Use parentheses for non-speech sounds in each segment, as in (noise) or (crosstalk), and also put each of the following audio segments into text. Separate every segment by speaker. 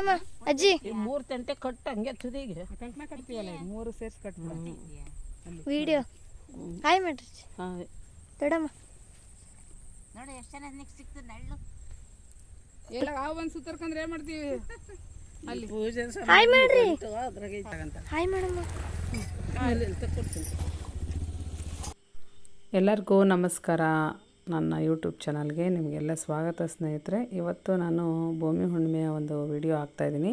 Speaker 1: ನೋಡಮ್ಮ ಅಜ್ಜಿ.
Speaker 2: ಈ ಮೂರು ತಂಟೆ ಕಟ್ಟು ಹಂಗೆ ತುದಿಗೆ
Speaker 3: ಕಂಕಣ ಕಟ್ತೀವಲ್ಲ ಈಗ. ಮೂರು ಸೇರ್ಸಿ ಕಟ್ತೀವಿ
Speaker 1: ವಿಡಿಯೋ ಹಾಯ್ ಮಾಡ್ರಿ ಅಜ್ಜಿ.
Speaker 2: ಹಾಂ.
Speaker 1: ದೊಡ್ಡಮ್ಮ
Speaker 4: ನೋಡಿ ಎಷ್ಟು ಚೆನ್ನಾಗಿ ಸಿಕ್ತದೆ ನೆಳ್ಳು?
Speaker 3: ಎಲ್ಲ ಆ ಒಂದು ಸುತ್ತರ್ಕಂದ್ರೆ ಏನು ಮಾಡ್ತೀವಿ?
Speaker 2: ಅಲ್ಲಿ. ಪೂಜೆ
Speaker 1: ಹಾಯ್ ಮಾಡ್ರಿ
Speaker 2: ಅದ್ರಾಗೆ
Speaker 3: ಅಂತ.
Speaker 1: ಹಾಯ್ ಮಾಡಮ್ಮ
Speaker 5: ಎಲ್ಲರಿಗೂ ನಮಸ್ಕಾರ. ನನ್ನ ಯೂಟ್ಯೂಬ್ ಚಾನಲ್ಗೆ ನಿಮಗೆಲ್ಲ ಸ್ವಾಗತ ಸ್ನೇಹಿತರೆ. ಇವತ್ತು ನಾನು ಭೂಮಿ ಹುಣ್ಣಿಮೆಯ ಒಂದು ವಿಡಿಯೋ ಹಾಕ್ತಾಯಿದ್ದೀನಿ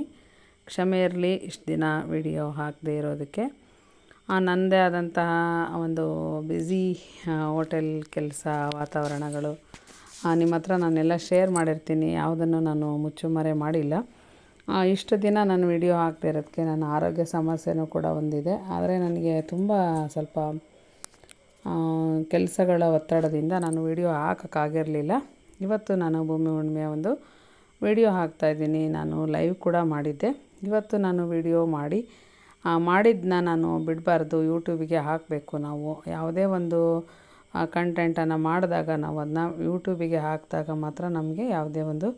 Speaker 5: ಕ್ಷಮೆ ಇರಲಿ, ಇಷ್ಟು ದಿನ ವಿಡಿಯೋ ಹಾಕದೇ ಇರೋದಕ್ಕೆ. ನನ್ನದೇ ಆದಂತಹ ಒಂದು ಬ್ಯುಸಿ ಹೋಟೆಲ್ ಕೆಲಸ, ವಾತಾವರಣಗಳು ನಿಮ್ಮ ಹತ್ರ ನಾನೆಲ್ಲ ಶೇರ್ ಮಾಡಿರ್ತೀನಿ. ಯಾವುದನ್ನು ನಾನು ಮುಚ್ಚುಮರೆ ಮಾಡಿಲ್ಲ. ಇಷ್ಟು ದಿನ ನಾನು ವಿಡಿಯೋ ಹಾಕ್ತಾ ಇರೋದಕ್ಕೆ ನನ್ನ ಆರೋಗ್ಯ ಸಮಸ್ಯೆನೂ ಕೂಡ ಒಂದಿದೆ. ಆದರೆ ನನಗೆ ತುಂಬ ಸ್ವಲ್ಪ ಕೆಲಸಗಳ ಒತ್ತಡದಿಂದ ನಾನು ವಿಡಿಯೋ ಹಾಕೋಕ್ಕಾಗಿರಲಿಲ್ಲ. ಇವತ್ತು ನಾನು ಭೂಮಿ ಹುಣ್ಮೆಯ ಒಂದು ವಿಡಿಯೋ ಹಾಕ್ತಾಯಿದ್ದೀನಿ ನಾನು ಲೈವ್ ಕೂಡ ಮಾಡಿದ್ದೆ. ಇವತ್ತು ನಾನು ವಿಡಿಯೋ ಮಾಡಿ ಮಾಡಿದ್ದನ್ನ ನಾನು ಬಿಡಬಾರ್ದು. ಯೂಟ್ಯೂಬಿಗೆ ಹಾಕಬೇಕು ನಾವು. ಯಾವುದೇ ಒಂದು ಕಂಟೆಂಟನ್ನು ಮಾಡಿದಾಗ ನಾವು ಅದನ್ನ ಯೂಟ್ಯೂಬಿಗೆ ಹಾಕಿದಾಗ ಮಾತ್ರ ನಮಗೆ ಯಾವುದೇ ಒಂದು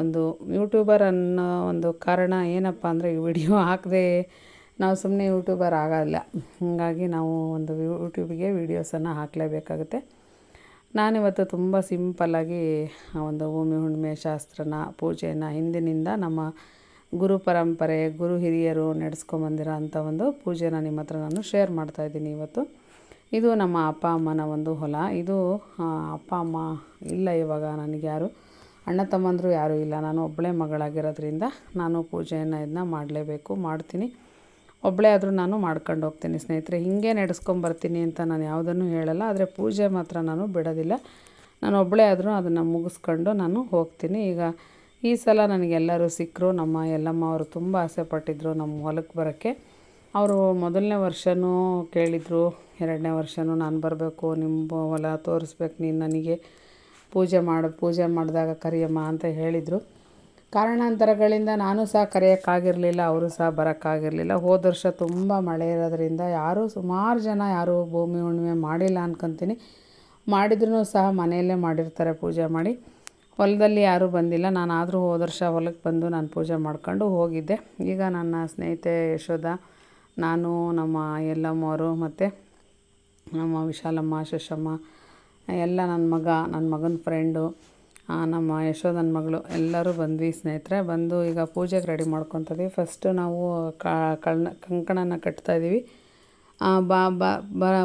Speaker 5: ಒಂದು ಯೂಟ್ಯೂಬರ್ ಅನ್ನೋ ಒಂದು ಕಾರಣ ಏನಪ್ಪ ಅಂದರೆ ಈ ವಿಡಿಯೋ ಹಾಕದೆ ನಾವು ಸುಮ್ಮನೆ ಯೂಟ್ಯೂಬರ್ ಆಗಲ್ಲ. ಹಾಗಾಗಿ ನಾವು ಒಂದು ಯೂಟ್ಯೂಬಿಗೆ ವೀಡಿಯೋಸನ್ನು ಹಾಕಲೇಬೇಕಾಗುತ್ತೆ. ನಾನಿವತ್ತು ತುಂಬ ಸಿಂಪಲ್ಲಾಗಿ ಆ ಒಂದು ಭೂಮಿ ಹುಣ್ಣಿಮೆ ಶಾಸ್ತ್ರನ, ಪೂಜೆಯನ್ನು ಹಿಂದಿನಿಂದ ನಮ್ಮ ಗುರು ಪರಂಪರೆ, ಗುರು ಹಿರಿಯರು ನಡೆಸ್ಕೊಂಬಂದಿರೋ ಅಂಥ ಒಂದು ಪೂಜೆನ ನಿಮ್ಮ ಹತ್ರ ನಾನು ಶೇರ್ ಮಾಡ್ತಾಯಿದ್ದೀನಿ ಇವತ್ತು. ಇದು ನಮ್ಮ ಅಪ್ಪ ಅಮ್ಮನ ಒಂದು ಹೊಲ. ಇದು ಅಪ್ಪ ಅಮ್ಮ ಇಲ್ಲ ಇವಾಗ ನನಗೆ ಯಾರು, ಅಣ್ಣ ತಮ್ಮಂದರು ಯಾರೂ ಇಲ್ಲ. ನಾನು ಒಬ್ಬಳೇ ಮಗಳಾಗಿರೋದ್ರಿಂದ ನಾನು ಪೂಜೆಯನ್ನು ಇದನ್ನ ಮಾಡಲೇಬೇಕು, ಮಾಡ್ತೀನಿ. ಒಬ್ಬಳೇ ಆದರೂ ನಾನು ಮಾಡ್ಕೊಂಡು ಹೋಗ್ತೀನಿ ಸ್ನೇಹಿತರೆ. ಹೀಗೆ ನಡೆಸ್ಕೊಂಬರ್ತೀನಿ ಅಂತ ನಾನು ಯಾವುದನ್ನು ಹೇಳಲ್ಲ. ಆದರೆ ಪೂಜೆ ಮಾತ್ರ ನಾನು ಬಿಡೋದಿಲ್ಲ. ನಾನು ಒಬ್ಬಳೇ ಆದರೂ ಅದನ್ನು ಮುಗಿಸ್ಕೊಂಡು ನಾನು ಹೋಗ್ತೀನಿ. ಈಗ ಈ ಸಲ ನನಗೆಲ್ಲರೂ ಸಿಕ್ಕರು ನಮ್ಮ ಎಲ್ಲಮ್ಮ ಅವರು ತುಂಬ ಆಸೆ ಪಟ್ಟಿದ್ರು ನಮ್ಮ ಹೊಲಕ್ಕೆ ಬರೋಕ್ಕೆ. ಅವರು ಮೊದಲನೇ ವರ್ಷವೂ ಕೇಳಿದರು, ಎರಡನೇ ವರ್ಷವೂ ನಾನು ಬರಬೇಕು ನಿಮ್ಮ ಹೊಲ ತೋರಿಸ್ಬೇಕು, ನೀನು ನನಗೆ ಪೂಜೆ ಮಾಡು, ಪೂಜೆ ಮಾಡಿದಾಗ ಕರಿಯಮ್ಮ ಅಂತ ಹೇಳಿದರು. ಕಾರಣಾಂತರಗಳಿಂದ ನಾನು ಸಹ ಕರೆಯೋಕ್ಕಾಗಿರಲಿಲ್ಲ, ಅವರು ಸಹ ಬರೋಕ್ಕಾಗಿರಲಿಲ್ಲ. ಹೋದ ವರ್ಷ ತುಂಬ ಮಳೆ ಇರೋದ್ರಿಂದ ಯಾರೂ ಸುಮಾರು ಜನ ಯಾರೂ ಭೂಮಿ ಹುಣ್ಣಿಮೆ ಮಾಡಿಲ್ಲ ಅನ್ಕೊತೀನಿ. ಮಾಡಿದ್ರೂ ಸಹ ಮನೆಯಲ್ಲೇ ಮಾಡಿರ್ತಾರೆ ಪೂಜೆ ಮಾಡಿ. ಹೊಲದಲ್ಲಿ ಯಾರೂ ಬಂದಿಲ್ಲ. ನಾನು ಆದರೂ ಹೋದ ವರ್ಷ ಹೊಲಕ್ಕೆ ಬಂದು ನಾನು ಪೂಜೆ ಮಾಡ್ಕೊಂಡು ಹೋಗಿದ್ದೆ. ಈಗ ನನ್ನ ಸ್ನೇಹಿತೆ ಯಶೋಧ, ನಾನು, ನಮ್ಮ ಯಲ್ಲಮ್ಮವರು ಮತ್ತು ನಮ್ಮ ವಿಶಾಲಮ್ಮ, ಶಶಮ್ಮ, ಎಲ್ಲ ನನ್ನ ಮಗ ನನ್ನ ಮಗನ ಫ್ರೆಂಡು ನಮ್ಮ ಯಶೋಧನ ಮಗಳು, ಎಲ್ಲರೂ ಬಂದ್ವಿ ಸ್ನೇಹಿತರೆ. ಬಂದು ಈಗ ಪೂಜೆಗೆ ರೆಡಿ ಮಾಡ್ಕೊತೀವಿ ಫಸ್ಟು ನಾವು ಕಳ್ಳ ಕಂಕಣನ ಕಟ್ತಾ ಇದ್ದೀವಿ.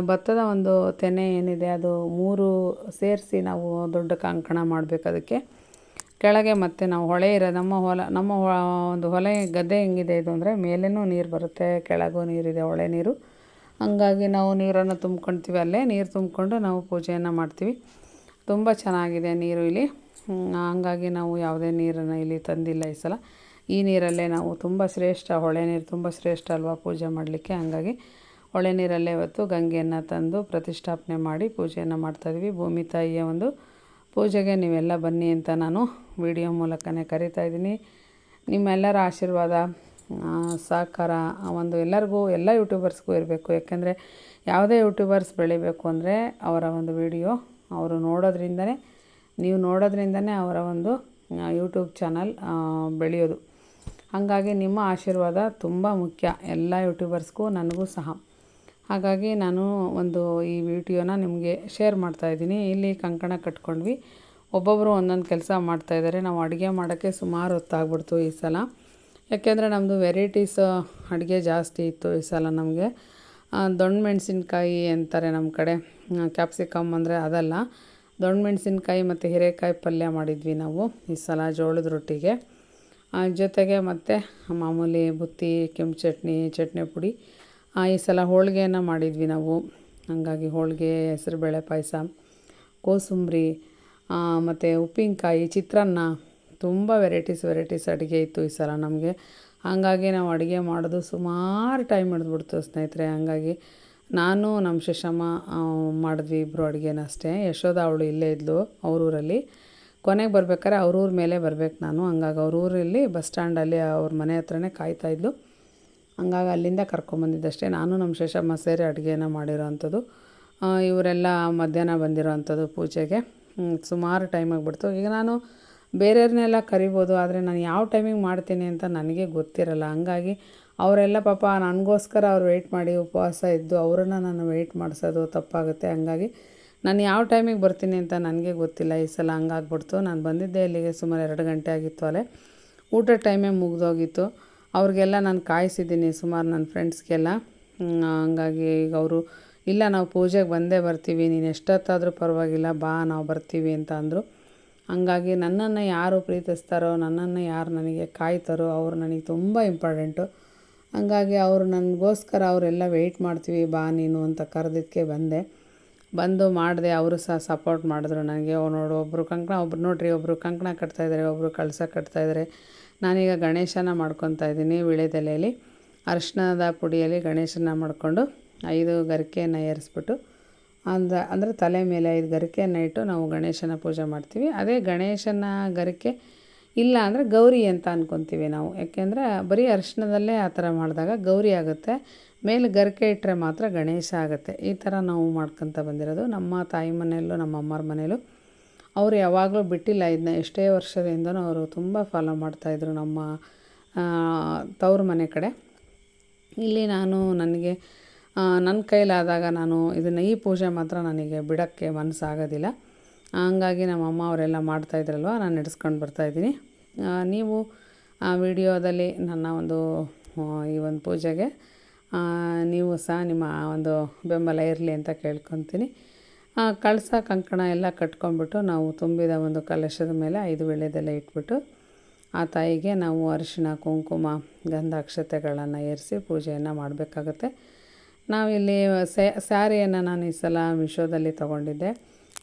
Speaker 5: ಭತ್ತದ ಒಂದು ತೆನೆ ಏನಿದೆ, ಅದು ಮೂರು ಸೇರಿಸಿ ನಾವು ದೊಡ್ಡ ಕಂಕಣ ಮಾಡಬೇಕು ಅದಕ್ಕೆ. ಕೆಳಗೆ ಮತ್ತೆ ನಾವು ಹೊಳೆ ಇರೋ, ನಮ್ಮ ಹೊಲ, ನಮ್ಮ ಒಂದು ಹೊಲೆ ಗದ್ದೆ ಹೆಂಗಿದೆ ಇದು ಅಂದರೆ ಮೇಲೇನೂ ನೀರು ಬರುತ್ತೆ, ಕೆಳಗೂ ನೀರಿದೆ ಹೊಳೆ ನೀರು. ಹಂಗಾಗಿ ನಾವು ನೀರನ್ನು ತುಂಬ್ಕೊಳ್ತೀವಿ ಅಲ್ಲೇ, ನೀರು ತುಂಬಿಕೊಂಡು ನಾವು ಪೂಜೆಯನ್ನು ಮಾಡ್ತೀವಿ. ತುಂಬ ಚೆನ್ನಾಗಿದೆ ನೀರು ಇಲ್ಲಿ. ಹಂಗಾಗಿ ನಾವು ಯಾವುದೇ ನೀರನ್ನು ಇಲ್ಲಿ ತಂದಿಲ್ಲ ಈ ಸಲ. ಈ ನೀರಲ್ಲೇ ನಾವು ತುಂಬ ಶ್ರೇಷ್ಠ, ಹೊಳೆ ನೀರು ತುಂಬ ಶ್ರೇಷ್ಠ ಅಲ್ವಾ ಪೂಜೆ ಮಾಡಲಿಕ್ಕೆ? ಹಂಗಾಗಿ ಹೊಳೆ ನೀರಲ್ಲೇ ಇವತ್ತು ಗಂಗೆಯನ್ನು ತಂದು ಪ್ರತಿಷ್ಠಾಪನೆ ಮಾಡಿ ಪೂಜೆಯನ್ನು ಮಾಡ್ತಾಯಿದ್ವಿ ಭೂಮಿ ತಾಯಿಯ ಒಂದು ಪೂಜೆಗೆ ನೀವೆಲ್ಲ ಬನ್ನಿ ಅಂತ ನಾನು ವಿಡಿಯೋ ಮೂಲಕನೇ ಕರಿತಾ ಇದ್ದೀನಿ. ನಿಮ್ಮೆಲ್ಲರ ಆಶೀರ್ವಾದ ಸಹಕಾರ ಒಂದು ಎಲ್ಲರಿಗೂ, ಎಲ್ಲ ಯೂಟ್ಯೂಬರ್ಸ್ಗೂ ಇರಬೇಕು. ಯಾಕೆಂದರೆ ಯಾವುದೇ ಯೂಟ್ಯೂಬರ್ಸ್ ಬೆಳಿಬೇಕು ಅಂದರೆ ಅವರ ಒಂದು ವಿಡಿಯೋ ಅವರು ನೋಡೋದ್ರಿಂದನೇ ನೀವು ನೋಡೋದ್ರಿಂದನೇ ಅವರ ಒಂದು ಯೂಟ್ಯೂಬ್ ಚಾನಲ್ ಬೆಳೆಯೋದು. ಹಾಗಾಗಿ ನಿಮ್ಮ ಆಶೀರ್ವಾದ ತುಂಬ ಮುಖ್ಯ. ಎಲ್ಲ ಯೂಟ್ಯೂಬರ್ಸ್ಗೂ ನನಗೂ ಸಹ. ಹಾಗಾಗಿ ನಾನು ಒಂದು ಈ ವಿಡಿಯೋನ ನಿಮಗೆ ಶೇರ್ ಮಾಡ್ತಾಯಿದ್ದೀನಿ ಇಲ್ಲಿ ಕಂಕಣ ಕಟ್ಕೊಂಡ್ವಿ. ಒಬ್ಬೊಬ್ಬರು ಒಂದೊಂದು ಕೆಲಸ ಮಾಡ್ತಾಯಿದ್ದಾರೆ ನಾವು ಅಡುಗೆ ಮಾಡೋಕ್ಕೆ ಸುಮಾರು ಹೊತ್ತಾಗ್ಬಿಡ್ತು ಈ ಸಲ. ಯಾಕೆಂದರೆ ನಮ್ಮದು ವೆರೈಟೀಸ್ ಅಡುಗೆ ಜಾಸ್ತಿ ಇತ್ತು ಈ ಸಲ ನಮಗೆ. ದೊಣ್ಣೆ ಮೆಣಸಿನ್ಕಾಯಿ ಅಂತಾರೆ ನಮ್ಮ ಕಡೆ. ಕ್ಯಾಪ್ಸಿಕಮ್ ಅಂದರೆ ಅದಲ್ಲ. ದೊಣ್ಣೆ ಮೆಣಸಿನ್ಕಾಯಿ ಮತ್ತು ಹೀರೆಕಾಯಿ ಪಲ್ಯ ಮಾಡಿದ್ವಿ ನಾವು ಈ ಸಲ ಜೋಳದ ರೊಟ್ಟಿಗೆ. ಜೊತೆಗೆ ಮತ್ತು ಮಾಮೂಲಿ ಬುತ್ತಿ, ಕೆಂಪು ಚಟ್ನಿ ಚಟ್ನಿ ಪುಡಿ. ಈ ಸಲ ಹೋಳಿಗೆಯನ್ನು ಮಾಡಿದ್ವಿ ನಾವು. ಹಾಗಾಗಿ ಹೋಳಿಗೆ, ಹೆಸರುಬೇಳೆ ಪಾಯಸ, ಕೋಸುಂಬ್ರಿ ಮತ್ತು ಉಪ್ಪಿನಕಾಯಿ, ಚಿತ್ರಾನ್ನ, ತುಂಬ ವೆರೈಟೀಸ್ ವೆರೈಟೀಸ್ ಅಡುಗೆ ಇತ್ತು ಈ ಸಲ ನಮಗೆ. ಹಂಗಾಗಿ ನಾವು ಅಡುಗೆ ಮಾಡೋದು ಸುಮಾರು ಟೈಮ್ ಹಿಡಿದ್ಬಿಡ್ತು ಸ್ನೇಹಿತರೆ. ಹಾಗಾಗಿ ನಾನು ನಮ್ಮ ಶಶಮ್ಮ ಮಾಡಿದ್ವಿ ಇಬ್ಬರು ಅಡುಗೆನ ಅಷ್ಟೇ. ಯಶೋಧ ಅವಳು ಇಲ್ಲೇ ಇದ್ಲು ಅವ್ರೂರಲ್ಲಿ. ಕೊನೆಗೆ ಬರ್ಬೇಕಾದ್ರೆ ಅವ್ರೂರ ಮೇಲೆ ಬರ್ಬೇಕು ನಾನು. ಹಂಗಾಗಿ ಅವ್ರ ಊರಲ್ಲಿ ಬಸ್ ಸ್ಟ್ಯಾಂಡಲ್ಲಿ ಅವ್ರ ಮನೆ ಹತ್ರನೇ ಕಾಯ್ತಾ ಇದ್ಲು. ಹಂಗಾಗಿ ಅಲ್ಲಿಂದ ಕರ್ಕೊಂಬಂದಿದ್ದಷ್ಟೇ ನಾನು ನಮ್ಮ ಶೇಷಮ್ಮ ಸೇರಿ ಅಡುಗೆನ ಮಾಡಿರೋ ಅಂಥದ್ದು ಇವರೆಲ್ಲ ಮಧ್ಯಾಹ್ನ ಬಂದಿರೋ ಅಂಥದ್ದು ಪೂಜೆಗೆ ಸುಮಾರು ಟೈಮ್ ಆಗಿಬಿಡ್ತು. ಈಗ ನಾನು ಬೇರೆಯವ್ರನ್ನೆಲ್ಲ ಕರಿಬೋದು, ಆದರೆ ನಾನು ಯಾವ ಟೈಮಿಗೆ ಮಾಡ್ತೀನಿ ಅಂತ ನನಗೆ ಗೊತ್ತಿರಲ್ಲ. ಹಂಗಾಗಿ ಅವರೆಲ್ಲ ಪಾಪ ನನಗೋಸ್ಕರ ಅವ್ರು ವೆಯ್ಟ್ ಮಾಡಿ ಉಪವಾಸ ಇದ್ದು ಅವರನ್ನು ನಾನು ವೆಯ್ಟ್ ಮಾಡಿಸೋದು ತಪ್ಪಾಗುತ್ತೆ. ಹಂಗಾಗಿ ನಾನು ಯಾವ ಟೈಮಿಗೆ ಬರ್ತೀನಿ ಅಂತ ನನಗೆ ಗೊತ್ತಿಲ್ಲ. ಈ ಸಲ ಹಂಗಾಗ್ಬಿಡ್ತು. ನಾನು ಬಂದಿದ್ದೆ ಇಲ್ಲಿಗೆ ಸುಮಾರು ಎರಡು ಗಂಟೆ ಆಗಿತ್ತು ಅಲ್ಲೇ. ಊಟದ ಟೈಮೇ ಮುಗಿದೋಗಿತ್ತು. ಅವ್ರಿಗೆಲ್ಲ ನಾನು ಕಾಯಿಸಿದ್ದೀನಿ ಸುಮಾರು ನನ್ನ ಫ್ರೆಂಡ್ಸ್ಗೆಲ್ಲ ಹಂಗಾಗಿ ಈಗ ಅವರು, ಇಲ್ಲ ನಾವು ಪೂಜೆಗೆ ಬಂದೇ ಬರ್ತೀವಿ, ನೀನು ಎಷ್ಟೊತ್ತಾದರೂ ಪರವಾಗಿಲ್ಲ, ಬಾ, ನಾವು ಬರ್ತೀವಿ ಅಂತ ಅಂದರು. ಹಂಗಾಗಿ ನನ್ನನ್ನು ಯಾರು ಪ್ರೀತಿಸ್ತಾರೋ, ನನ್ನನ್ನು ಯಾರು ನನಗೆ ಕಾಯ್ತಾರೋ, ಅವರು ನನಗೆ ತುಂಬ ಇಂಪಾರ್ಟೆಂಟು ಹಂಗಾಗಿ ಅವರು ನನಗೋಸ್ಕರ ಅವರೆಲ್ಲ ವೆಯ್ಟ್ ಮಾಡ್ತೀವಿ, ಬಾ ನೀನು ಅಂತ ಕರೆದಿದ್ದಕ್ಕೆ ಬಂದೆ. ಬಂದು ಮಾಡಿದೆ, ಅವರು ಸಹ ಸಪೋರ್ಟ್ ಮಾಡಿದ್ರು ನನಗೆ ನೋಡು ಒಬ್ಬರು ಕಂಕಣ, ಒಬ್ರು ನೋಡ್ರಿ ಒಬ್ಬರು ಕಂಕಣ ಕಟ್ತಾಯಿದ್ದಾರೆ ಒಬ್ಬರು ಕಳಸ ಕಟ್ತಾಯಿದ್ದಾರೆ ನಾನೀಗ ಗಣೇಶನ ಮಾಡ್ಕೊತಾ ಇದ್ದೀನಿ ವಿಳೆದೆಲೆಯಲ್ಲಿ. ಅರಿಶಿಣದ ಪುಡಿಯಲ್ಲಿ ಗಣೇಶನ ಮಾಡಿಕೊಂಡು ಐದು ಗರಿಕೆಯನ್ನು ಏರಿಸ್ಬಿಟ್ಟು, ಅಂದ, ಅಂದರೆ ತಲೆ ಮೇಲೆ ಐದು ಗರಿಕೆಯನ್ನು ಇಟ್ಟು ನಾವು ಗಣೇಶನ ಪೂಜೆ ಮಾಡ್ತೀವಿ. ಅದೇ ಗಣೇಶನ ಗರಿಕೆ ಇಲ್ಲ ಅಂದರೆ ಗೌರಿ ಅಂತ ಅಂದ್ಕೊತೀವಿ ನಾವು. ಯಾಕೆಂದರೆ ಬರೀ ಅರಿಶಿಣದಲ್ಲೇ ಆ ಥರ ಮಾಡಿದಾಗ ಗೌರಿ ಆಗುತ್ತೆ. ಮೇಲೆ ಗರಿಕೆ ಇಟ್ಟರೆ ಮಾತ್ರ ಗಣೇಶ ಆಗುತ್ತೆ. ಈ ಥರ ನಾವು ಮಾಡ್ಕೊತ ಬಂದಿರೋದು. ನಮ್ಮ ತಾಯಿ ಮನೆಯಲ್ಲೂ, ನಮ್ಮ ಅಮ್ಮರ ಮನೆಯಲ್ಲೂ ಅವರು ಯಾವಾಗಲೂ ಬಿಟ್ಟಿಲ್ಲ. ಇದನ್ನ ಎಷ್ಟೇ ವರ್ಷದಿಂದನೂ ಅವರು ತುಂಬ ಫಾಲೋ ಮಾಡ್ತಾಯಿದ್ರು ನಮ್ಮ ತವ್ರ ಮನೆ ಕಡೆ. ಇಲ್ಲಿ ನಾನು ನನಗೆ ನನ್ನ ಕೈಲಾದಾಗ ನಾನು ಇದನ್ನು ಈ ಪೂಜೆ ಮಾತ್ರ ನನಗೆ ಬಿಡೋಕ್ಕೆ ಮನಸ್ಸಾಗೋದಿಲ್ಲ. ಹಂಗಾಗಿ ನಮ್ಮ ಅಮ್ಮ ಅವರೆಲ್ಲ ಮಾಡ್ತಾಯಿದ್ರಲ್ವ ನಾನು ನಡೆಸ್ಕೊಂಡು ಬರ್ತಾಯಿದ್ದೀನಿ ನೀವು ಆ ವಿಡಿಯೋದಲ್ಲಿ ನನ್ನ ಒಂದು ಈ ಒಂದು ಪೂಜೆಗೆ ಆ, ನೀವು ಸಹ ನಿಮ್ಮ ಒಂದು ಬೆಂಬಲ ಇರಲಿ ಅಂತ ಕೇಳ್ಕೊತೀನಿ. ಆ, ಕಳಸ ಕಂಕಣ ಎಲ್ಲ ಕಟ್ಕೊಂಡ್ಬಿಟ್ಟು ನಾವು ತುಂಬಿದ ಒಂದು ಕಲಶದ ಮೇಲೆ ಐದು ವೇಳೆದೆಲ್ಲ ಇಟ್ಬಿಟ್ಟು ಆ ತಾಯಿಗೆ ನಾವು ಅರಿಶಿಣ ಕುಂಕುಮ ಗಂಧಾಕ್ಷತೆಗಳನ್ನು ಏರಿಸಿ ಪೂಜೆಯನ್ನು ಮಾಡಬೇಕಾಗತ್ತೆ. ನಾವಿಲ್ಲಿ ಸ್ಯಾರಿಯನ್ನು ನಾನು ಈ ಸಲ ಮಿಶೋದಲ್ಲಿ ತೊಗೊಂಡಿದ್ದೆ.